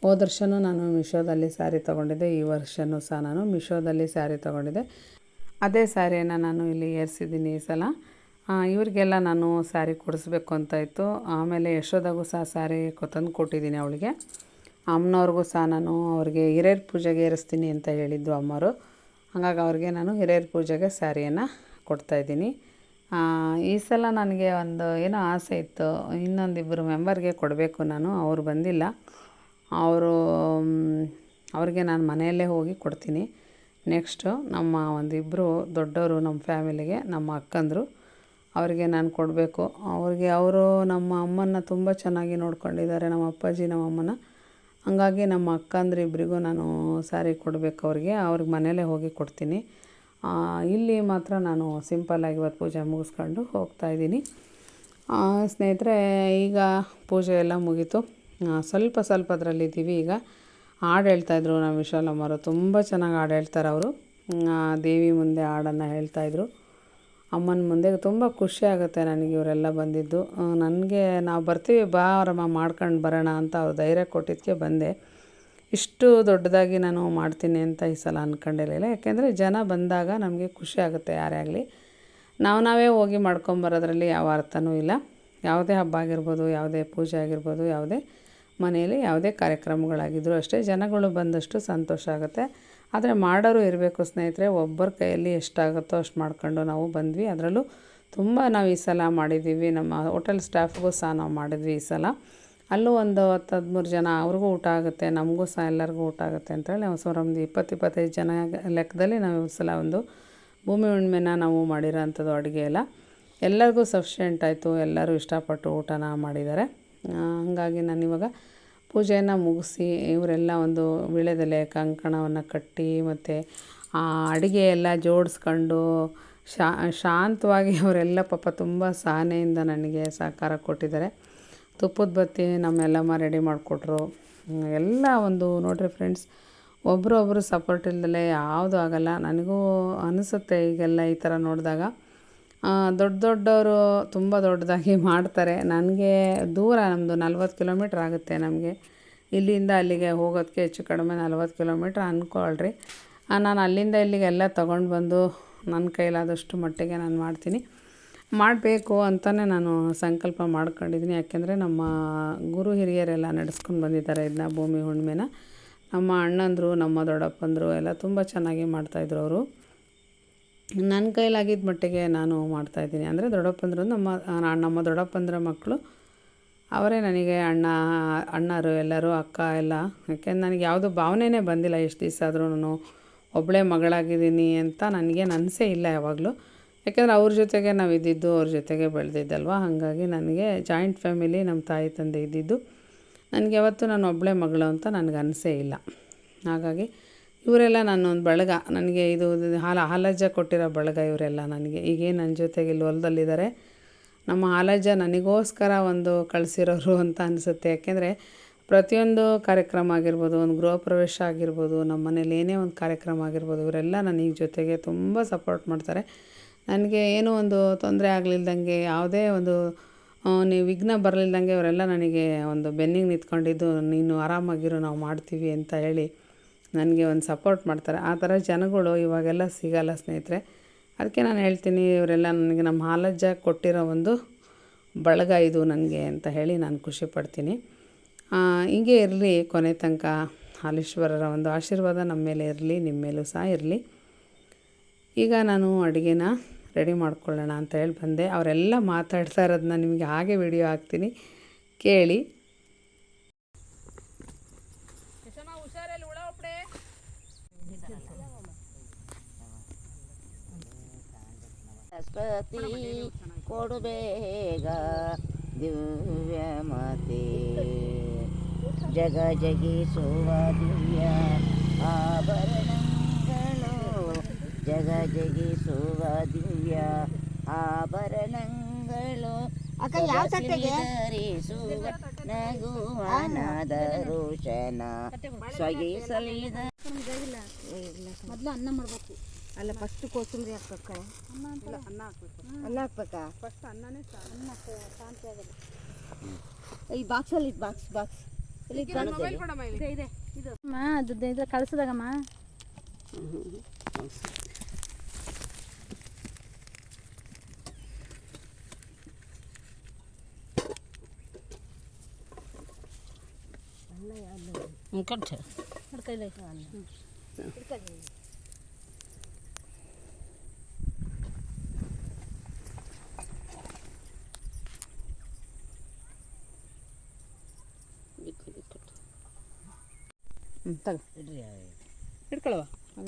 Speaker 5: ಹೋದ ವರ್ಷವೂ ನಾನು ಮಿಶೋದಲ್ಲಿ ಸ್ಯಾರಿ ತೊಗೊಂಡಿದ್ದೆ, ಈ ವರ್ಷವೂ ಸಹ ನಾನು ಮಿಶೋದಲ್ಲಿ ಸ್ಯಾರಿ ತೊಗೊಂಡಿದ್ದೆ. ಅದೇ ಸ್ಯಾರಿಯನ್ನು ನಾನು ಇಲ್ಲಿ ಏರಿಸಿದ್ದೀನಿ ಈ ಸಲ. ಇವರಿಗೆಲ್ಲ ನಾನು ಸ್ಯಾರಿ ಕೊಡಿಸ್ಬೇಕು ಅಂತ ಇತ್ತು. ಆಮೇಲೆ ಯಶೋದಾಗೂ ಸಹ ಸ್ಯಾರಿ ತಂದು ಕೊಟ್ಟಿದ್ದೀನಿ ಅವಳಿಗೆ. ಅಮ್ಮನವ್ರಿಗೂ ಸಹ ನಾನು ಅವ್ರಿಗೆ ಹಿರಿಯರ ಪೂಜೆಗೆ ಏರಿಸ್ತೀನಿ ಅಂತ ಹೇಳಿದ್ದು ಅಮ್ಮವರು ಹಾಗಾಗಿ ಅವ್ರಿಗೆ ನಾನು ಹಿರಿಯರ ಪೂಜೆಗೆ ಸ್ಯಾರಿಯನ್ನು ಕೊಡ್ತಾಯಿದ್ದೀನಿ ಈ ಸಲ ನನಗೆ ಒಂದು ಏನೋ ಆಸೆ ಇತ್ತು. ಇನ್ನೊಂದಿಬ್ಬರು ಮೆಂಬರ್ಗೆ ಕೊಡಬೇಕು ನಾನು, ಅವರು ಬಂದಿಲ್ಲ. ಅವರು ಅವ್ರಿಗೆ ನಾನು ಮನೆಯಲ್ಲೇ ಹೋಗಿ ಕೊಡ್ತೀನಿ. ನೆಕ್ಸ್ಟು ನಮ್ಮ ಒಂದಿಬ್ಬರು ದೊಡ್ಡವರು ನಮ್ಮ ಫ್ಯಾಮಿಲಿಗೆ, ನಮ್ಮ ಅಕ್ಕಂದರು, ಅವರಿಗೆ ನಾನು ಕೊಡಬೇಕು. ಅವ್ರಿಗೆ ಅವರು ನಮ್ಮ ಅಮ್ಮನ ತುಂಬ ಚೆನ್ನಾಗಿ ನೋಡ್ಕೊಂಡಿದ್ದಾರೆ, ನಮ್ಮ ಅಪ್ಪಾಜಿ, ನಮ್ಮ ಅಮ್ಮನ. ಹಂಗಾಗಿ ನಮ್ಮ ಅಕ್ಕಂದ್ರೆ ಇಬ್ಬರಿಗೂ ನಾನು ಸ್ಯಾರಿ ಕೊಡಬೇಕು ಅವ್ರಿಗೆ. ಅವ್ರಿಗೆ ಮನೆಯಲ್ಲೇ ಹೋಗಿ ಕೊಡ್ತೀನಿ. ಇಲ್ಲಿ ಮಾತ್ರ ನಾನು ಸಿಂಪಲ್ಲಾಗಿ ಇವತ್ತು ಪೂಜೆ ಮುಗಿಸ್ಕೊಂಡು ಹೋಗ್ತಾಯಿದ್ದೀನಿ ಸ್ನೇಹಿತರೆ, ಈಗ ಪೂಜೆ ಎಲ್ಲ ಮುಗೀತು. ಸ್ವಲ್ಪ ಸ್ವಲ್ಪ ಅದರಲ್ಲಿ ಇದ್ದೀವಿ ಈಗ ಹಾಡು ಹೇಳ್ತಾಯಿದ್ರು ನಮ್ಮ ವಿಶಾಲಮ್ಮರು ತುಂಬ ಚೆನ್ನಾಗಿ ಹಾಡು ಹೇಳ್ತಾರೆ ಅವರು. ದೇವಿ ಮುಂದೆ ಹಾಡನ್ನು ಹೇಳ್ತಾಯಿದ್ರು ಅಮ್ಮನ ಮುಂದೆ ತುಂಬ ಖುಷಿ ಆಗುತ್ತೆ ನನಗೆ ಇವರೆಲ್ಲ ಬಂದಿದ್ದು. ನನಗೆ ನಾವು ಬರ್ತೀವಿ, ಬಾ ಅವರಮ್ಮ ಮಾಡ್ಕೊಂಡು ಬರೋಣ ಅಂತ ಅವ್ರು ಧೈರ್ಯ ಕೊಟ್ಟಿದ್ದಕ್ಕೆ ಬಂದೆ. ಇಷ್ಟು ದೊಡ್ಡದಾಗಿ ನಾನು ಮಾಡ್ತೀನಿ ಅಂತ ಈ ಸಲ ಅಂದ್ಕೊಂಡಿರಲಿಲ್ಲ ಯಾಕೆಂದರೆ ಜನ ಬಂದಾಗ ನಮಗೆ ಖುಷಿ ಆಗುತ್ತೆ ಯಾರೇ ಆಗಲಿ. ನಾವು ನಾವೇ ಹೋಗಿ ಮಾಡ್ಕೊಂಬರೋದ್ರಲ್ಲಿ ಯಾವ ಅರ್ಥನೂ ಇಲ್ಲ. ಯಾವುದೇ ಹಬ್ಬ ಆಗಿರ್ಬೋದು, ಯಾವುದೇ ಪೂಜೆ ಆಗಿರ್ಬೋದು, ಯಾವುದೇ ಮನೆಯಲ್ಲಿ ಯಾವುದೇ ಕಾರ್ಯಕ್ರಮಗಳಾಗಿದ್ದರೂ ಅಷ್ಟೇ ಜನಗಳು ಬಂದಷ್ಟು ಸಂತೋಷ ಆಗುತ್ತೆ. ಆದರೆ ಮಾಡೋರು ಇರಬೇಕು ಸ್ನೇಹಿತರೆ, ಒಬ್ಬರ ಕೈಯಲ್ಲಿ ಎಷ್ಟಾಗುತ್ತೋ ಅಷ್ಟು ಮಾಡ್ಕೊಂಡು ನಾವು ಬಂದ್ವಿ. ಅದರಲ್ಲೂ ತುಂಬ ನಾವು ಈ ಸಲ ಮಾಡಿದ್ದೀವಿ. ನಮ್ಮ ಹೋಟೆಲ್ ಸ್ಟಾಫ್ಗೂ ಸಹ ನಾವು ಮಾಡಿದ್ವಿ ಈ ಸಲ. ಅಲ್ಲೂ ಒಂದು ಹತ್ತು, ಹದಿಮೂರು ಜನ ಅವ್ರಿಗೂ ಊಟ ಆಗುತ್ತೆ, ನಮಗೂ ಸಹ ಎಲ್ಲರಿಗೂ ಊಟ ಆಗುತ್ತೆ ಅಂತೇಳಿ ನಾವು ಸುಮಾರು ಒಂದು ಇಪ್ಪತ್ತು, ಇಪ್ಪತ್ತೈದು ಜನ ಲೆಕ್ಕದಲ್ಲಿ ನಾವು ಈ ಸಲ ಒಂದು ಭೂಮಿ ಹುಣ್ಣಿಮೆನ ನಾವು ಮಾಡಿರೋ ಅಂಥದ್ದು ಅಡುಗೆ ಎಲ್ಲ. ಎಲ್ಲರಿಗೂ ಸಫಿಷಿಯೆಂಟ್ ಆಯಿತು. ಎಲ್ಲರೂ ಇಷ್ಟಪಟ್ಟು ಊಟನ ಮಾಡಿದ್ದಾರೆ. ಹಾಗಾಗಿ ಹಂಗಾಗಿ ನಾನು ಇವಾಗ ಪೂಜೆಯನ್ನು ಮುಗಿಸಿ ಇವರೆಲ್ಲ ಒಂದು ವೀಳ್ಯದೆಲೆ ಕಂಕಣವನ್ನು ಕಟ್ಟಿ ಮತ್ತು ಆ ಅಡುಗೆ ಎಲ್ಲ ಜೋಡಿಸ್ಕೊಂಡು ಶಾ, ಶಾಂತವಾಗಿ ಅವರೆಲ್ಲ ಪಾಪ ತುಂಬ ಸಹನೆಯಿಂದ ನನಗೆ ಸಹಕಾರ ಕೊಟ್ಟಿದ್ದಾರೆ. ತುಪ್ಪದ ಬತ್ತಿ ನಮ್ಮೆಲ್ಲಮ್ಮ ರೆಡಿ ಮಾಡಿಕೊಟ್ರು. ಎಲ್ಲ ಒಂದು ನೋಡಿರಿ ಫ್ರೆಂಡ್ಸ್ ಒಬ್ಬರೊಬ್ಬರು ಸಪೋರ್ಟ್ ಇಲ್ದಲೇ ಯಾವುದೂ ಆಗೋಲ್ಲ. ನನಗೂ ಅನಿಸುತ್ತೆ ಈಗೆಲ್ಲ ಈ ಥರ ನೋಡಿದಾಗ. ದೊಡ್ಡ ದೊಡ್ಡವರು ತುಂಬ ದೊಡ್ಡದಾಗಿ (laughs) ಮಾಡ್ತಾರೆ. ನನಗೆ ದೂರ ನಮ್ಮದು ನಲ್ವತ್ತು ಕಿಲೋಮೀಟ್ರ್ ಆಗುತ್ತೆ ನಮಗೆ. ಇಲ್ಲಿಂದ ಅಲ್ಲಿಗೆ ಹೋಗೋದಕ್ಕೆ ಹೆಚ್ಚು ಕಡಿಮೆ ನಲ್ವತ್ತು ಕಿಲೋಮೀಟ್ರ್ ಅಂದ್ಕೊಳ್ರಿ ನಾನು ಅಲ್ಲಿಂದ ಇಲ್ಲಿಗೆ ಎಲ್ಲ ತೊಗೊಂಡು ಬಂದು ನನ್ನ ಕೈಲಾದಷ್ಟು ಮಟ್ಟಿಗೆ ನಾನು ಮಾಡ್ತೀನಿ. ಮಾಡಬೇಕು ಅಂತಲೇ ನಾನು ಸಂಕಲ್ಪ ಮಾಡ್ಕೊಂಡಿದ್ದೀನಿ. ಯಾಕೆಂದರೆ ನಮ್ಮ ಗುರು ಹಿರಿಯರೆಲ್ಲ ನಡೆಸ್ಕೊಂಡು ಬಂದಿದ್ದಾರೆ ಇದನ್ನ ಭೂಮಿ ಹುಣ್ಣಿಮೆನ ನಮ್ಮ ಅಣ್ಣಂದರು, ನಮ್ಮ ದೊಡ್ಡಪ್ಪಂದರು ಎಲ್ಲ ತುಂಬ ಚೆನ್ನಾಗಿ ಮಾಡ್ತಾಯಿದ್ರು ಅವರು. ನನ್ನ ಕೈಲಾಗಿದ್ದ ಮಟ್ಟಿಗೆ ನಾನು ಮಾಡ್ತಾಯಿದ್ದೀನಿ ಅಂದರೆ ದೊಡ್ಡಪ್ಪಂದ್ರು, ನಮ್ಮ ನಮ್ಮ ದೊಡ್ಡಪ್ಪಂದ್ರ ಮಕ್ಕಳು, ಅವರೇ ನನಗೆ ಅಣ್ಣ, ಅಣ್ಣರು, ಎಲ್ಲರೂ ಅಕ್ಕ, ಎಲ್ಲ. ಯಾಕೆಂದ್ರೆ ನನಗೆ ಯಾವುದು ಭಾವನೆನೇ ಬಂದಿಲ್ಲ ಎಷ್ಟು ದಿವಸ ನಾನು ಒಬ್ಬಳೇ ಮಗಳಾಗಿದ್ದೀನಿ ಅಂತ ನನಗೆ ಅನಿಸೇ ಇಲ್ಲ ಯಾವಾಗಲೂ. ಯಾಕೆಂದರೆ ಅವ್ರ ಜೊತೆಗೆ ನಾವು ಇದ್ದಿದ್ದು, ಅವ್ರ ಜೊತೆಗೆ ಬೆಳೆದಿದ್ದಲ್ವ? ಹಾಗಾಗಿ ನನಗೆ ಜಾಯಿಂಟ್ ಫ್ಯಾಮಿಲಿ ನಮ್ಮ ತಾಯಿ ತಂದೆ ಇದ್ದಿದ್ದು, ನನಗೆ ಯಾವತ್ತೂ ನಾನು ಒಬ್ಬಳೇ ಮಗಳು ಅಂತ ನನಗೆ ಅನಿಸೇ ಇಲ್ಲ. ಹಾಗಾಗಿ ಇವರೆಲ್ಲ ನನ್ನೊಂದು ಬಳಗ. ನನಗೆ ಇದು ಹಾಲ, ಹಾಲಜ್ಜ ಕೊಟ್ಟಿರೋ ಬಳಗ ಇವರೆಲ್ಲ ನನಗೆ. ಈಗೇನು ನನ್ನ ಜೊತೆಗೆ ಇಲ್ಲಿ ಹೊಲದಲ್ಲಿದ್ದಾರೆ. ನಮ್ಮ ಹಾಲಜ್ಜ ನನಗೋಸ್ಕರ ಒಂದು ಕಳಿಸಿರೋರು ಅಂತ ಅನಿಸುತ್ತೆ. ಯಾಕೆಂದರೆ ಪ್ರತಿಯೊಂದು ಕಾರ್ಯಕ್ರಮ ಆಗಿರ್ಬೋದು, ಒಂದು ಗೃಹ ಪ್ರವೇಶ ಆಗಿರ್ಬೋದು, ನಮ್ಮ ಮನೇಲಿ ಏನೇ ಒಂದು ಕಾರ್ಯಕ್ರಮ ಆಗಿರ್ಬೋದು, ಇವರೆಲ್ಲ ನನಗೆ ಜೊತೆಗೆ ತುಂಬ ಸಪೋರ್ಟ್ ಮಾಡ್ತಾರೆ. ನನಗೆ ಏನೂ ಒಂದು ತೊಂದರೆ ಆಗಲಿಲ್ದಂಗೆ, ಯಾವುದೇ ಒಂದು ನೀವು ವಿಘ್ನ ಬರಲಿಲ್ದಂಗೆ ಅವರೆಲ್ಲ ನನಗೆ ಒಂದು ಬೆನ್ನಿಗೆ ನಿಂತ್ಕೊಂಡಿದ್ದು, ನೀನು ಆರಾಮಾಗಿರು, ನಾವು ಮಾಡ್ತೀವಿ ಅಂತ ಹೇಳಿ ನನಗೆ ಒಂದು ಸಪೋರ್ಟ್ ಮಾಡ್ತಾರೆ. ಆ ಥರ ಜನಗಳು ಇವಾಗೆಲ್ಲ ಸಿಗಲ್ಲ ಸ್ನೇಹಿತರೆ. ಅದಕ್ಕೆ ನಾನು ಹೇಳ್ತೀನಿ ಇವರೆಲ್ಲ ನನಗೆ ನಮ್ಮ ಹಾಲಜ್ಜ ಕೊಟ್ಟಿರೋ ಒಂದು ಬಳಗ ಇದು ನನಗೆ ಅಂತ ಹೇಳಿ ನಾನು ಖುಷಿ ಪಡ್ತೀನಿ. ಆ, ಹೀಗೆ ಇರಲಿ ಕೊನೆ ತನಕ ಹಾಲೇಶ್ವರರ ಒಂದು ಆಶೀರ್ವಾದ ನಮ್ಮ ಮೇಲೆ ಇರಲಿ ನಿಮ್ಮ ಮೇಲೂ ಸಹ ಇರಲಿ. ಈಗ ನಾನು ಅಡುಗೆನ ರೆಡಿ ಮಾಡ್ಕೊಳ್ಳೋಣ ಅಂತ ಹೇಳಿ ಬಂದೆ ಅವರೆಲ್ಲ ಮಾತಾಡ್ತಾ ಇರೋದನ್ನ ನಿಮಗೆ ಹಾಗೆ ವಿಡಿಯೋ ಹಾಕ್ತೀನಿ. ಕೇಳಿ.
Speaker 4: ಸರಸ್ವತಿ ಕೊಡುಬೇಗ ದಿವ್ಯ ಮತಿ ಜಗ ಜಗಿಸುವ ದಿವ್ಯ ಆಭರಣಗಳು ಜಗ ಜಗಿಸುವ ದಿವ್ಯ ಆಭರಣಗಳು
Speaker 1: ಅಕ್ಕ, ಯಾವ ತಟ್ಟೆಗೆ?
Speaker 4: ಧರಿಸುವ ನಗುವನದ ರೋಷನ ಸ್ವಗಿಸಲಿದ
Speaker 3: ಮೊದಲು ಅನ್ನ ಮಾಡ್ಬೇಕು
Speaker 1: ಅಲ್ಲ ಫಸ್ಟ್ ಕೋಸಂಬರಿ ಹಾಕ್ಬೇಕ
Speaker 3: ಅನ್ನ ಅನ್ನ ಹಾಕ್ಬೇಕು
Speaker 1: ಅನ್ನ ಹಾಕ್ಬೇಕಾ
Speaker 3: ಫಸ್ಟ್ ಅನ್ನನೇ ಸಾಕು
Speaker 1: ಈ ಬಾಕ್ಸಲ್ಲಿ ಬಾಕ್ಸ್ ಬಾಕ್ಸ್
Speaker 3: ಮೊಬೈಲ್ ಕೊಡಮ್ಮ ಇಲ್ಲಿ
Speaker 1: ಇದೆ ಅಮ್ಮ ಅದು ಇದ್ರ ಕಳ್ಸದಾಗಮ್ಮ
Speaker 2: ಕಟ್ಟ
Speaker 5: ಹ್ಞೂ ತಗೋ. ಹಿಡ್ಕೊಳವ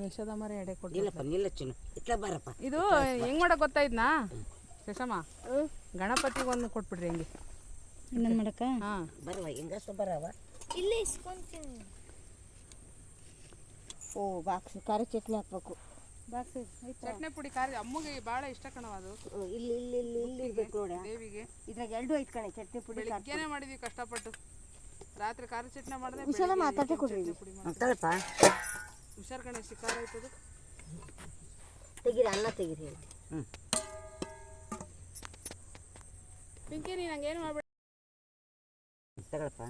Speaker 5: ಯಶೋದ ಮರ ಎಡೆ ಕೊಡಿ
Speaker 4: ಇಲ್ಲಪ್ಪ ನಿಲ್ಲ ಚಿನ್ನು ಇಟ್ಲ ಬಾರಪ್ಪ.
Speaker 3: ಇದು ಹೆಂಗ್ ಮಾಡಕ್ ಗೊತ್ತಾಯ್ತನಾ? ಶಶಮ್ಮ ಗಣಪತಿಗೆ ಒಂದು ಕೊಟ್ಬಿಡ್ರಿ ಹೆಂಗೆ.
Speaker 1: ಇನ್ನೊಂದು ಮಾಡಕ್ಕ?
Speaker 3: ಹಾ.
Speaker 4: ಬರವ ಹೆಂಗಷ್ಟು ಬರವ?
Speaker 1: ಇಲ್ಲೇ ಇಸ್ಕೊಂತೀನಿ. ಓ ಬಾಕ್ಸ್ ಖಾರ ಚಟ್ನಿ ಹಾಕ್ಬೇಕು. ಬಾಕ್ಸ್
Speaker 3: ಚಟ್ನಿ ಪುಡಿ ಖಾರ ಅಮ್ಮಗೆ ಭಾಳ ಇಷ್ಟ ಕಣವ ಅದು.
Speaker 1: ಇಲ್ಲಿ ಇಲ್ಲಿ ಇಲ್ಲಿ ಇಲ್ಲಿ ಇರ್ಬೇಕು ನೋಡಿ
Speaker 3: ದೇವಿಗೆ.
Speaker 1: ಇದ್ರಾಗ ಎರಡು ಐತ್ ಕಣೆ ಚಟ್ನಿ ಪುಡಿ
Speaker 3: ಬೆಳಿಗ್ಗೆನೆ ಮಾಡಿದ್ವಿ ಕಷ್ಟಪಟ್ಟು. ರಾತ್ರಿ ಖಾರ ಚಟ್ನಿ ಮಾಡಿದೆ
Speaker 1: ವಿಶಾಲ ಮಾತಾಡ್ದೆ ಕೊಡ್ರಿ.
Speaker 4: ತಳಪ್ಪ
Speaker 3: ಹುಷಾರ್ ಗಣೇಶ್ ಖಾರ ಆಯ್ತದು.
Speaker 1: ತೆಗೀರಿ ಅನ್ನ ತೆಗೀರಿ ಹೇಳಿ
Speaker 4: ಹ್ಞೂ
Speaker 3: ಪಿಂಕಿ ನೀನು ಹಂಗೇನು ಮಾಡ್ಬೇಡ?
Speaker 4: ತಗೊಳಪ್ಪ.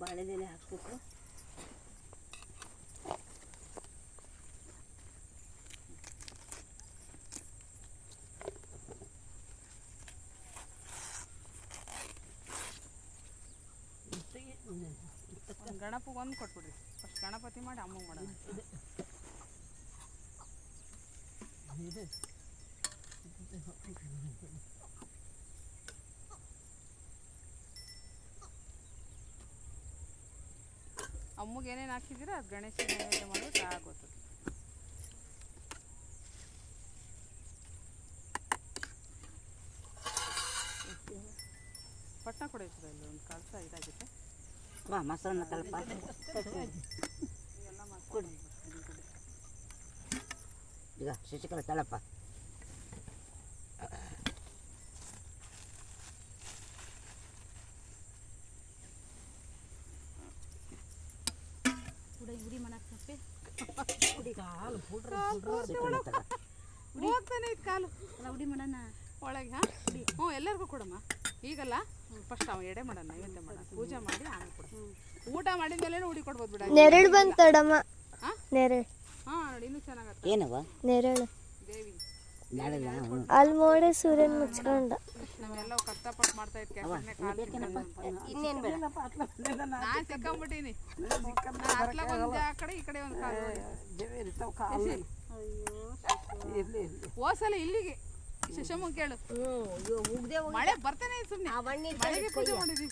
Speaker 1: ಬಾಳೆದೆಲೆ ಹಾಕ್ಬೇಕು.
Speaker 3: ಗಣಪಗೆ ಒಂದು ಕೊಟ್ಬಿಡ್ರಿ. ಫಸ್ಟ್ ಗಣಪತಿ ಮಾಡಿ ಅಮ್ಮಗೆ ಮಾಡೋಣ. ಅಮ್ಮಗೆ ಏನೇನು ಹಾಕಿದ್ದೀರ? ಅದು ಗಣೇಶ ನೈವೇದ್ಯ ಮಾಡೋದು ಆಗೋತದೆ. ಪಟ್ನ ಕೊಡೈತದ ಇಲ್ಲಿ ಒಂದು ಕಳಸ ಇದಾಗಿದೆ
Speaker 4: ಬಾ ಮೊಸರನ್ನ ತಳಪ್ಪ ಈಗ ಶಶಿಕಲಾ ತಳಪ್ಪ ಶಶಿಕಲಾ ಕಾಲು
Speaker 3: ಹೋಗ್ತಾನೆ ಇತ್ತು ಕಾಲು ಒಳಗೆ ಹಾಂ ಹ್ಞೂ ಎಲ್ಲರಿಗೂ ಕೊಡಮ್ಮ. ಈಗಲ್ಲ? ಫಸ್ಟ್ ಅವ ಎಡೆ ಮಾಡೋಣ ನೈವೇದ್ಯ ಮಾಡೋಣ. ಪೂಜೆ ಮಾಡಿ ಆಮೇಲೆ ಕೊಡ. ಊಟ ಮಾಡಿದ್ಮೇಲೆ ಉಡಿ ಕೊಡ್ಬೋದು ಬಿಡ.
Speaker 1: ನೆರಳು ಬಂತಡಮ್ಮ? ನೆರಳು.
Speaker 3: ಹಾಂ ನೋಡಿ ಇನ್ನೂ ಚೆನ್ನಾಗತ್ತೆ.
Speaker 4: ಏನವ
Speaker 1: ನೆರಳು.
Speaker 3: ದೇವಿ.
Speaker 1: ಅಲ್ಲಿ ಮೋಡೆ ಸೂರ್ಯನ ಮುಚ್ಕೊಂಡ.
Speaker 3: ನಾವೆಲ್ಲ ಕಷ್ಟಪಟ್ಟು ಮಾಡ್ತಾ ಇದ್ಕೆ
Speaker 1: ಇನ್ನೇನು ಬೇಡ.
Speaker 3: ನಾನು? ಸಿಕ್ಕಂಬಿಟ್ಟೀನಿ. ನಾನು ಹತ್ಲಾಗ ಒಂದು ಆ ಕಡೆ ಈ ಕಡೆ ಒಂದು ಕಾಲು ನೋಡಿ. ಹೋಸಲ ಇಲ್ಲಿಗೆ.
Speaker 1: ಉಗ್ದೆ ಹೋಗಿ
Speaker 3: ಮಳೆ ಬರ್ತಾನೆ ಸುಮ್ಮನೆ ಮಳೆಗೆ ಪೂಜೆ ಮಾಡಿದ್ವಿ.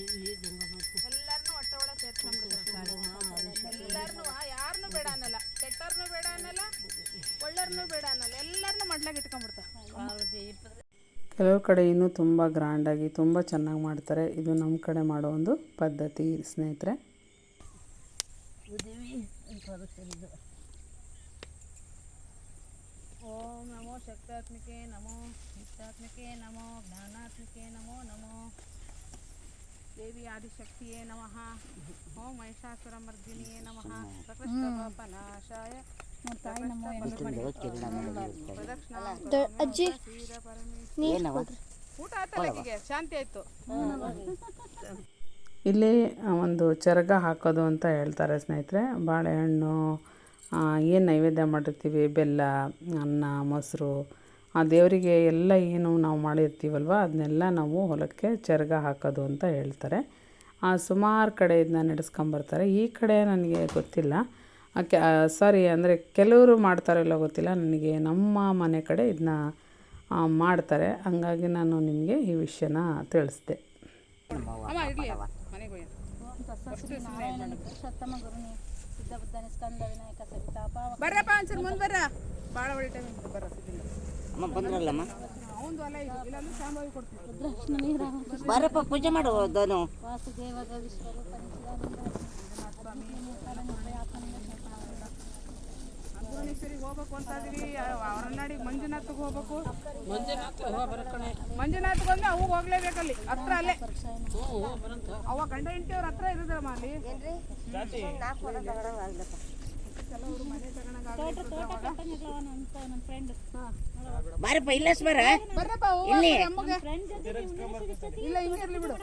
Speaker 3: ಎಲ್ಲಾರನು ಹೊಟ್ಟೆ ಒಳಗೆ ಸೇರ್ಸ್ಕೊಂಡ್ಬಿಡ್ತಾರೆ ಎಲ್ಲಾರನು ಯಾರನ್ನು ಬೇಡ ಅನ್ನಲ್ಲ. ಕೆಟ್ಟವ್ರನ್ನೂ ಬೇಡ ಅನ್ನಲ್ಲ ಒಳ್ಳೆಯವ್ರನ್ನೂ ಬೇಡ ಅನ್ನಲ್ಲ. ಎಲ್ಲಾರನು ಮಡ್ಲಾಗ ಇಟ್ಕೊಂಡ್ಬಿಡ್ತಾರೆ.
Speaker 5: ಕೆಲವು ಕಡೆ ಇನ್ನೂ ತುಂಬ ಗ್ರ್ಯಾಂಡಾಗಿ ತುಂಬ ಚೆನ್ನಾಗಿ ಮಾಡ್ತಾರೆ. ಇದು ನಮ್ಮ ಕಡೆ ಮಾಡೋ ಒಂದು ಪದ್ಧತಿ ಸ್ನೇಹಿತರೆ.
Speaker 3: ಓಂ ನಮೋ ಶಕ್ತಾತ್ಮಿಕೆ ನಮೋ ನಿತ್ಯಾತ್ಮಿಕೆ ನಮೋ ಜ್ಞಾನಾತ್ಮಿಕೆ ನಮೋ ನಮೋ. ದೇವಿ ಆದಿಶಕ್ತಿಯೇ ನಮಃ ಓಂ ಮಹಿಷಾಸುರಮರ್ದಿನಿಯೇ ನಮಃ ಪ್ರಕೃಷ್ಟಪಾಪನಾಶಾಯ
Speaker 1: ಅಜ್ಜಿ
Speaker 4: ಏನವ
Speaker 3: ಊಟ ಶಾಂತಿ ಆಯ್ತು.
Speaker 5: ಇಲ್ಲಿ ಒಂದು ಚರಗ ಹಾಕೋದು ಅಂತ ಹೇಳ್ತಾರೆ ಸ್ನೇಹಿತರೆ. ಬಾಳೆಹಣ್ಣು ಏನು ನೈವೇದ್ಯ ಮಾಡಿರ್ತೀವಿ? ಬೆಲ್ಲ ಅನ್ನ ಮೊಸರು ಆ ದೇವರಿಗೆ ಎಲ್ಲ ಏನು ನಾವು ಮಾಡಿರ್ತೀವಲ್ವ ಅದನ್ನೆಲ್ಲ ನಾವು ಹೊಲಕ್ಕೆ ಚರ್ಗ ಹಾಕೋದು ಅಂತ ಹೇಳ್ತಾರೆ. ಆ ಸುಮಾರು ಕಡೆ ಇದನ್ನ ನಡೆಸ್ಕೊಂಬರ್ತಾರೆ. ಈ ಕಡೆ ನನಗೆ ಗೊತ್ತಿಲ್ಲ. ಸಾರಿ ಅಂದರೆ ಕೆಲವರು ಮಾಡ್ತಾರೋ ಇಲ್ಲೋ ಗೊತ್ತಿಲ್ಲ. ನನಗೆ ನಮ್ಮ ಮನೆ ಕಡೆ ಇದನ್ನ ಮಾಡ್ತಾರೆ. ಹಂಗಾಗಿ ನಾನು ನಿಮಗೆ ಈ ವಿಷಯನ ತಿಳಿಸ್ದೆ.
Speaker 3: ಬರ್ರಪ್ಪ ಒಂಚೂರು ಮುಂದೆ ಬರ್ರ. ಭಾಳ ಒಳ್ಳೆ ಟೈಮ್ ಬರ್ರ
Speaker 4: ಅಮ್ಮ ಬಂದ್ರಲ್ಲಮ್ಮ? ಬಾರಪ್ಪ ಪೂಜೆ ಮಾಡು
Speaker 3: ಧನು. ಹೋಗ್ಬೇಕು ಅಂತ ಮಂಜುನಾಥ್ಗೆ ಹೋಗ್ಬೇಕು.
Speaker 2: ಮಂಜುನಾಥ ಹೋಗ್ಬರ ಕಣೆ.
Speaker 3: ಮಂಜುನಾಥ್ಗೆ ಬಂದ್ರೆ ಅವು ಹೋಗ್ಲೇಬೇಕಲ್ಲಿ ಹತ್ರ ಅಲ್ಲೇ. ಅವ ಗಂಡ ಹೆಂಡತಿ ಅವ್ರ ಹತ್ರ ಇರೋದಮ್ಮ ಅಲ್ಲಿ?
Speaker 1: ನಾಲ್ಕು ಮನೆ ತಗೊಳಂಗಾಗ್ಲಪ್ಪ
Speaker 4: ಬಾರಪ್ಪ ಇಲ್ಲಸ್ ಬರ?
Speaker 3: ಇಲ್ಲಿ. ಇಲ್ಲ ಹಿಂಗೆ ಇರ್ಲಿ ಬಿಡು.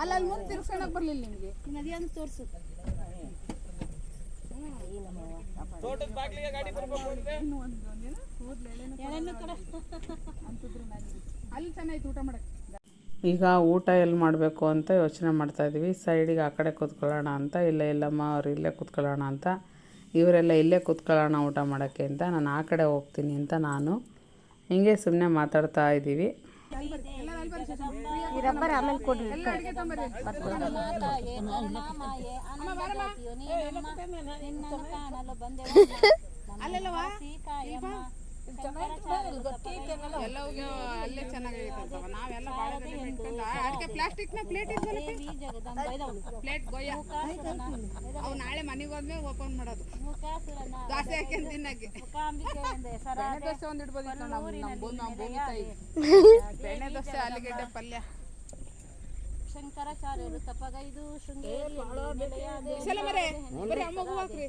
Speaker 3: ಅಲ್ಲ ಅಲ್ಲಿ ಮುಂದೆ ತಿರ್ಸ್ಕೊಳಕ್ ಬರ್ಲಿಲ್ಲ ನಿಮ್ಗೆ. ಅಲ್ಲಿ ಚೆನ್ನಾಯ್ತು ಊಟ ಮಾಡಕ್ಕೆ
Speaker 5: ಈಗ ಊಟ ಎಲ್ಲಿ ಮಾಡಬೇಕು ಅಂತ ಯೋಚನೆ ಮಾಡ್ತಾ ಇದ್ವಿ. ಸೈಡಿಗೆ ಆ ಕಡೆ ಕೂತ್ಕೊಳ್ಳೋಣ ಅಂತ ಇಲ್ಲ ಇಲ್ಲಮ್ಮ ಅವ್ರು ಇಲ್ಲೇ ಕೂತ್ಕೊಳ್ಳೋಣ ಅಂತ. ಇವರೆಲ್ಲ ಇಲ್ಲೇ ಕೂತ್ಕೊಳ್ಳೋಣ ಊಟ ಮಾಡೋಕ್ಕೆ ಅಂತ ನಾನು ಆ ಕಡೆ ಹೋಗ್ತೀನಿ ಅಂತ ನಾನು ಹಿಂಗೆ ಸುಮ್ಮನೆ ಮಾತಾಡ್ತಾ ಇದ್ದೀವಿ.
Speaker 3: ಅಲ್ಲೇ ಚೆನ್ನಾಗೈತಂತವ ನಾವೆಲ್ಲ ಬಾಳೆದೆಲೆ ಇಟ್ಕೊಂಡು ಅದಕ್ಕೆ ಪ್ಲಾಸ್ಟಿಕ್ನ ಪ್ಲೇಟ್ ಪ್ಲೇಟ್ ಗೊಯ್ಯ ಅವು ನಾಳೆ ಮನೆಗೆ ಹೋದ್ಮೇಲೆ ಓಪನ್ ಮಾಡೋದು ದಾಸೆ ಹಾಕ್ಯಂಡ್ ತಿನ್ನಕ್ಕೆ ಬೆಣ್ಣೆ ದೋಸೆ ತಾಯಿ ಬೆಣ್ಣೆ ದೋಸೆ ಆಲೂಗಡ್ಡೆ ಪಲ್ಯ
Speaker 6: ಶಂಕರಾಚಾರ್ಯರು ತಪಗೈದು ಶೃಂಗೇರಿ
Speaker 3: ಸಲ ಮರೆ ಅಮ್ಮಗೂ ಹಾಕ್ರಿ.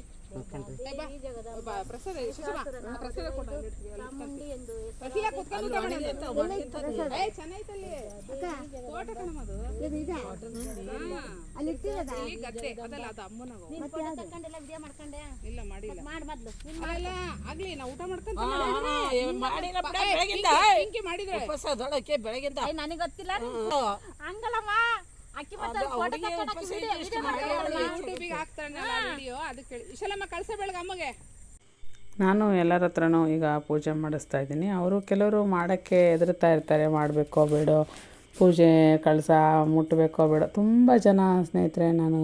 Speaker 3: ಮಾಡಿದ್ರೆ
Speaker 6: ನನಗೆ ಗೊತ್ತಿಲ್ಲ ಹಂಗಲ್ಲಮ್ಮ ಅಕ್ಕಿ
Speaker 3: ಯೂಟ್ಯೂಬಿಗೆ ಹಾಕ್ತಾರಲ್ಲ ವಿಡಿಯೋ ಅದಕ್ಕೆ ಇಶಲಮ್ಮ ಕಳ್ಸ ಬೆಳಗ್ಗೆ ಅಮ್ಮಗೆ.
Speaker 5: ನಾನು ಎಲ್ಲರ ಹತ್ರನೂ ಈಗ ಪೂಜೆ ಮಾಡಿಸ್ತಾ ಇದ್ದೀನಿ. ಅವರು ಕೆಲವರು ಮಾಡೋಕ್ಕೆ ಹೆದರ್ತಾ ಇರ್ತಾರೆ. ಮಾಡಬೇಕೋ ಬೇಡೋ ಪೂಜೆ ಕಳಸ ಮುಟ್ಟಬೇಕೋ ಬೇಡ. ತುಂಬ ಜನ ಸ್ನೇಹಿತರೆ ನಾನು